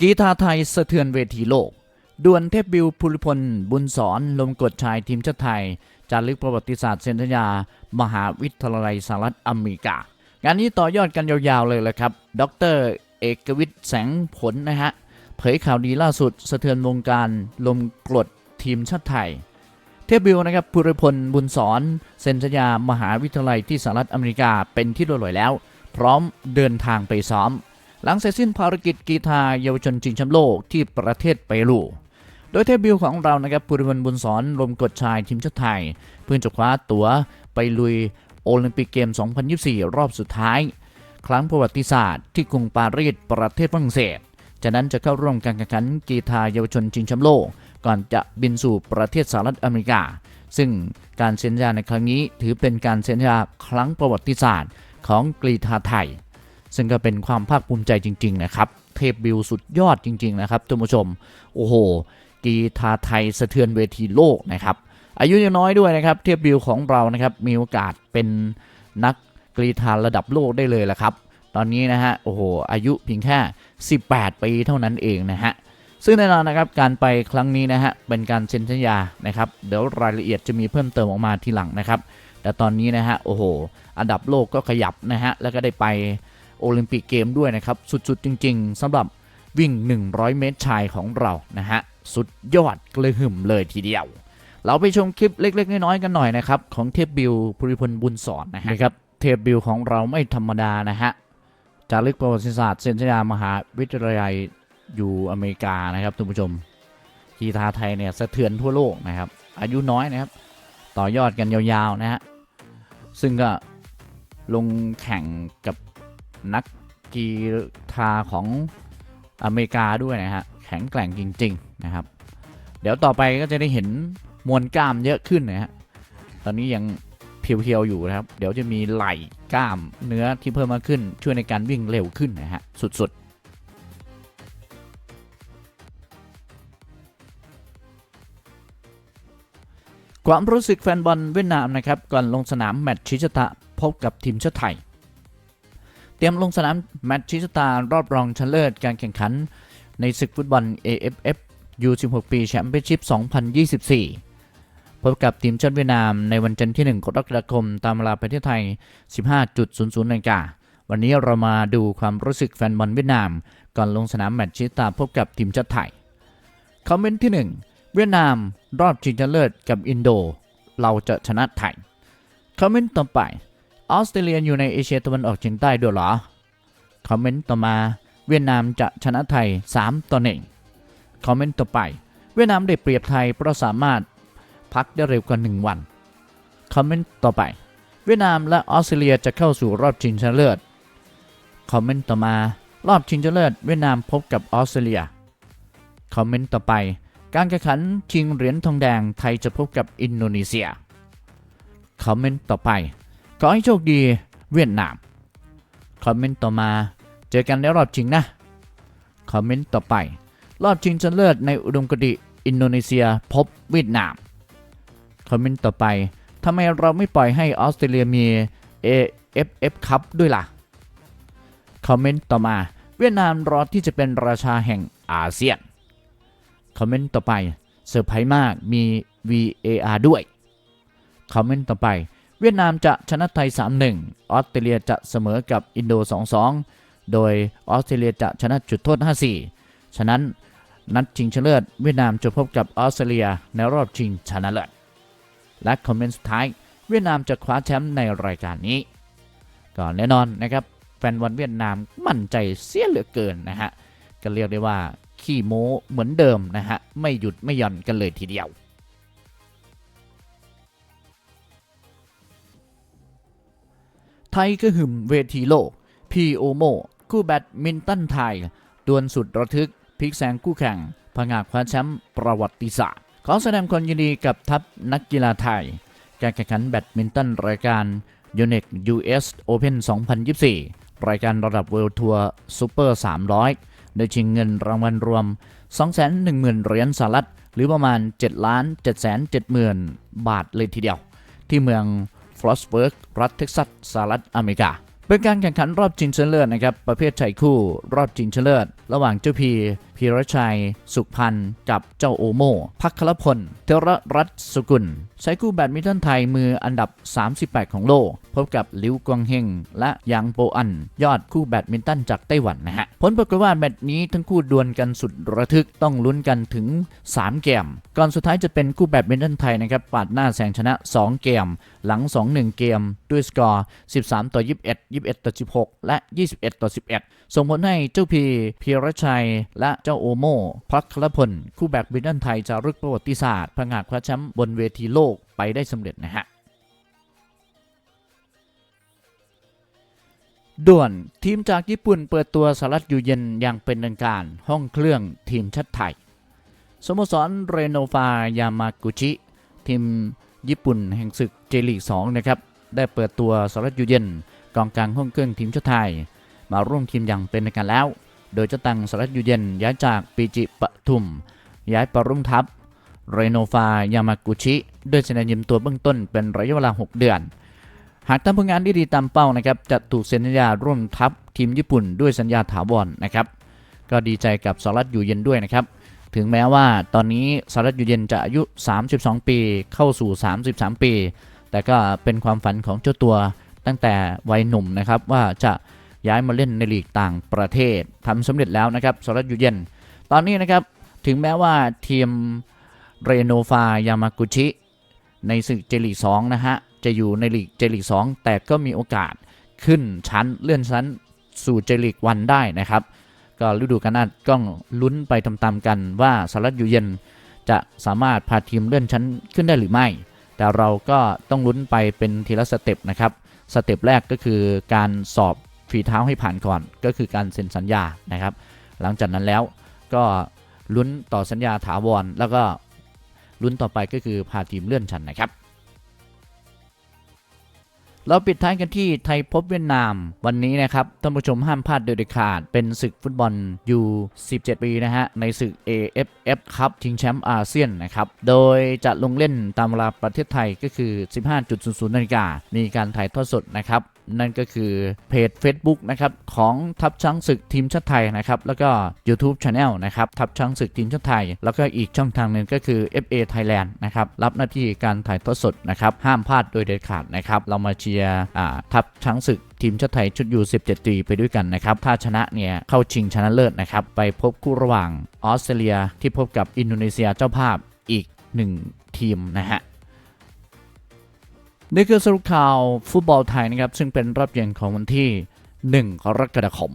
กีตาร์ไทยสะเทือนเวทีโลกดวลเทพบิวภูริพล บุญสอน ลมกดชายทีมชาติไทย จารึกประวัติศาสตร์เซนทยา มหาวิทยาลัยสหรัฐอเมริกา งานนี้ต่อยอดกันยาวๆเลยแหละครับ ดร เอกวิทย์แสงผลนะฮะ เผยข่าวดีล่าสุด สะเทือนวงการลมกรดทีมชาติไทย เทพบิวนะครับภูริพล บุญสอน เซนสัญญามหาวิทยาลัยที่สหรัฐอเมริกาเป็นที่เรียบร้อยแล้ว พร้อมเดินทางไปซ้อม หลังเสร็จสิ้นภารกิจกีฬาเยาวชนชิงแชมป์โลกที่ประเทศเปรู โดยเทพบิวของเรานะครับภูริพลบุญสอนลมกดชายทีมชาติไทย เพื่อจะคว้าตั๋วไปลุยโอลิมปิกเกม 2024 รอบสุดท้าย ครั้งประวัติศาสตร์ที่กรุงปารีสประเทศฝรั่งเศส จากนั้นจะเข้าร่วมการแข่งขันกีฬาเยาวชนชิงแชมป์โลก ก่อนจะบินสู่ประเทศสหรัฐอเมริกา ซึ่งการเซ็นสัญญาในครั้งนี้ถือเป็นการเซ็นสัญญาครั้งประวัติศาสตร์ของกรีฑาไทย ซึ่งก็เป็นความภาคภูมิใจจริง ๆ นะครับ เทพบิวสุดยอดจริง ๆ นะครับท่านผู้ชม โอ้โห กีฬาไทยสะเทือนเวทีโลกนะครับ อายุยังน้อยด้วยนะครับ เทพบิวของเรานะครับ มีโอกาสเป็นนักกรีฑาระดับโลกได้เลยแหละครับ ตอนนี้นะฮะ โอ้โห อายุเพียงแค่ 18 ปีเท่านั้นเองนะฮะซึ่งแน่นอนนะครับการไปครั้งนี้นะฮะเป็นการเซ็นสัญญานะครับเดี๋ยวรายละเอียดจะมีเพิ่มเติมออกมาทีหลังนะครับ แต่ตอนนี้นะฮะโอ้โห อันดับโลกก็ขยับนะฮะแล้วก็ได้ไป โอลิมปิกเกมด้วยนะครับ สุดๆ จริง ๆสำหรับวิ่ง 100 เมตรชายของเรานะฮะ สุดยอดกระหึ่มเลยทีเดียว เราไปชมคลิปเล็ก ๆ น้อยๆกันหน่อยนะครับ ของเทพบิวภูริพลบุญสอนนะฮะครับเทพบิวของเราไม่ธรรมดานะฮะจารึกประวัติศาสตร์เซนทยามหาวิทยาลัยอยู่อเมริกานะครับท่านผู้ชมกีฬาไทยเนี่ยสะเทือนทั่วโลกนะครับ อายุน้อยนะครับ ต่อยอดกันยาวๆนะฮะซึ่งก็ลงแข่งกับ นักกีฬาของอเมริกาด้วยนะฮะแข็งแกร่งจริง ๆ นะครับ เดี๋ยวต่อไปก็จะได้เห็นมวลกล้ามเยอะขึ้นนะฮะตอนนี้ยังเพียวๆอยู่นะครับ เดี๋ยวจะมีไหล่กล้ามเนื้อที่เพิ่มมากขึ้น ช่วยในการวิ่งเร็วขึ้นนะฮะสุดๆความรู้สึกแฟนบอลเวียดนามนะครับก่อนลงสนามแมตช์ชิชตะพบกับทีมชาติไทย เตรียมลงสนามแมตช์ชิชตารอบรองชนะเลิศการแข่งขัน ในศึกฟุตบอล AFF U16 ปีแชมเปี้ยนชิพ 2024 พบกับทีมชาติเวียดนามในวันจันทร์ที่ 1 กรกฎาคม ตามเวลาประเทศไทย 15.00นาฬิกาวันนี้เรามาดูความรู้สึกแฟนบอลเวียดนาม ก่อนลงสนามแมตช์ชิชตาพบกับทีมชาติไทย คอมเมนต์ที่ 1 เวียดนามรอบชิงชนะเลิศกับอินโด เราจะชนะไทย คอมเมนต์ต่อไป ออสเตรเลียอยู่ในเอเชียตะวันออกเฉียงใต้ด้วยเหรอ คอมเมนต์ต่อมาเวียดนามจะชนะไทย 3 ต่อ 1 คอมเมนต์ต่อไป เวียดนามได้เปรียบไทยเพราะสามารถพักได้เร็วกว่า 1 วัน คอมเมนต์ต่อไป เวียดนามและออสเตรเลียจะเข้าสู่รอบชิงชนะเลิศ คอมเมนต์ต่อมารอบชิงชนะเลิศเวียดนามพบกับออสเตรเลีย คอมเมนต์ต่อไป การแข่งขันชิงเหรียญทองแดงไทยจะพบกับอินโดนีเซีย คอมเมนต์ต่อไป ขอให้โชคดีเวียดนาม คอมเมนต์ต่อมา เจอกันในรอบชิงนะ คอมเมนต์ต่อไป รอบชิงชนะเลิศในอุดมคติอินโดนีเซียพบเวียดนาม คอมเมนต์ต่อไปทำไมเราไม่ปล่อยให้ออสเตรเลียมี AFF คัพด้วยล่ะ คอมเมนต์ต่อมา เวียดนามรอที่จะเป็นราชาแห่งอาเซียน คอมเมนต์ต่อไปเซอร์ไพรส์มากมี VAR ด้วย คอมเมนต์ต่อไป เวียดนามจะชนะไทย 3-1 ออสเตรเลียจะเสมอกับอินโด 2-2 โดยออสเตรเลียจะชนะจุดโทษ 5-4 ฉะนั้นนัดชิงชนะเลิศเวียดนามจะพบกับออสเตรเลียในรอบชิงชนะเลิศ และคอมเมนต์สุดท้าย เวียดนามจะคว้าแชมป์ในรายการนี้ก็แน่นอนนะครับแฟนบอลเวียดนามมั่นใจเสียเหลือเกินนะฮะก็เรียกได้ว่าขี้โม้เหมือนเดิมนะฮะไม่หยุดไม่หย่อนกันเลยทีเดียว ไทยก็หึมเวทีโลก พีโอโมคู่แบดมินตันไทยดวลสุดระทึกพลิกแซงคู่แข่งผงาดคว้าแชมป์ประวัติศาสตร์ ขอแสดงความยินดีกับทัพนักกีฬาไทย การแข่งขันแบดมินตันรายการ u n e x US Open 2024 รายการระดับ World Tour Super 300โดยชิงเงินรางวัลรวม 210,000 เหรียญสหรัฐ หรือประมาณ7ล้าน770,000 บาทเลยทีเดียว ที่เมือง ฟลอสเบิร์กรัฐเท็กซัสสหรัฐอเมริกา เป็นการแข่งขันรอบชิงชนะเลิศนะครับประเภทชายคู่รอบชิงชนะเลิศระหว่างเจ้าพี พีรชัย สุขพันธ์กับเจ้าโอโมพักคลพลเทระรัตสกุลใช้คู่แบดมินตันไทยมืออันดับ 38 ของโลก พบกับลิวกวางเฮงและยังโปอัน ยอดคู่แบดมินตันจากไต้หวันนะฮะ ผลปรากฏว่าแมตช์นี้ทั้งคู่ดวลกันสุดระทึกต้องลุ้นกันถึง 3 เกม ก่อนสุดท้ายจะเป็นคู่แบดมินตันไทยนะครับปาดหน้าแซงชนะ 2 เกม หลัง 2-1 เกม ด้วยสกอร์ 13 ต่อ 21 21 ต่อ 16 และ 21 ต่อ 11 ส่งผลให้เจ้าพีพีรชัยและเจ้าโอโมพลักคลพล คู่แบดมินตันไทยจะรึกประวัติศาสตร์ผงาดคว้าแชมป์บนเวทีโลกไปได้สำเร็จนะฮะด่วนทีมจากญี่ปุ่นเปิดตัวสหรัฐอยู่เย็นอย่างเป็นทางการ ห้องเครื่องทีมชาติไทย สโมสรเรโนฟายามากุชิทีมญี่ปุ่นแห่งศึกเจลีก2นะครับ ได้เปิดตัวสหรัฐอยู่เย็น กองกลางห้องเครื่องทีมชาติไทย มาร่วมทีมอย่างเป็นทางการแล้ว โดยเจะตังสรัฐอยู่เย็นย้ายจากปีจิปทุม ย้ายปร่มทัพเรโนฟายามากุชิด้วยสัญญายืมตัวเบื้องต้นเป็นระยะเวลา 6 เดือน หากทำผลงานได้ดีตามเป้านะครับจะถูกเซ็นสัญญาร่วมทัพทีมญี่ปุ่นด้วยสัญญาถาวรนะครับก็ดีใจกับสรัฐอยู่เย็นด้วยนะครับถึงแม้ว่าตอนนี้สรัฐอยู่เย็นจะอายุ 32 ปีเข้าสู่ 33 ปี แต่ก็เป็นความฝันของเจ้าตัวตั้งแต่วัยหนุ่มนะครับว่าจะ ย้ายมาเล่นในลีกต่างประเทศทำสำเร็จแล้วนะครับสหรัฐอยู่เย็น ตอนนี้นะครับถึงแม้ว่าทีมเรโนฟายามากุชิในศึกเจลีก2นะฮะจะอยู่ในลีกเจลีก2แต่ก็มีโอกาสขึ้นชั้นเลื่อนชั้นสู่เจลีกวันได้นะครับ ก็ฤดูกาลหน้าต้องลุ้นไปตามๆกันว่าสหรัฐอยู่เย็นจะสามารถพาทีมเลื่อนชั้นขึ้นได้หรือไม่ แต่เราก็ต้องลุ้นไปเป็นทีละสเต็ปนะครับ สเต็ปแรกก็คือการสอบ ฝีเท้าให้ผ่านก่อน ก็คือการเซ็นสัญญานะครับ หลังจากนั้นแล้วก็ลุ้นต่อสัญญาถาวรแล้วก็ลุ้นต่อไปก็คือพาทีมเลื่อนชั้นนะครับ เราปิดท้ายกันที่ไทยพบเวียดนามวันนี้นะครับท่านผู้ชมห้ามพลาดโดยเด็ดขาด เป็นศึกฟุตบอลยู17 ปีนะฮะ ในศึก AFF ครับชิงแชมป์อาเซียนนะครับ โดยจะลงเล่นตามเวลาประเทศไทยก็คือ 15.00นาฬิกามีการถ่ายทอดสดนะครับ นั่นก็คือเพจ Facebook นะครับของทัพช้างศึกทีมชาติไทยนะครับแล้วก็ YouTube Channel นะครับทัพช้างศึกทีมชาติไทย แล้วก็อีกช่องทางหนึ่งก็คือ FA Thailand นะครับรับหน้าที่การถ่ายทอดสดนะครับห้ามพลาดโดยเด็ดขาดนะครับเรามาเชียร์ทัพช้างศึกทีมชาติไทยชุดยู17 ปีไปด้วยกันนะครับ ถ้าชนะเนี่ย เข้าชิงชนะเลิศนะครับ ไปพบคู่ระหว่างออสเตรเลียที่พบกับอินโดนีเซียเจ้าภาพอีก 1 ทีมนะฮะ นี่คือสรุปข่าวฟุตบอลไทยนะครับ ซึ่งเป็นรอบเย็นของวันที่ 1 กรกฎาคม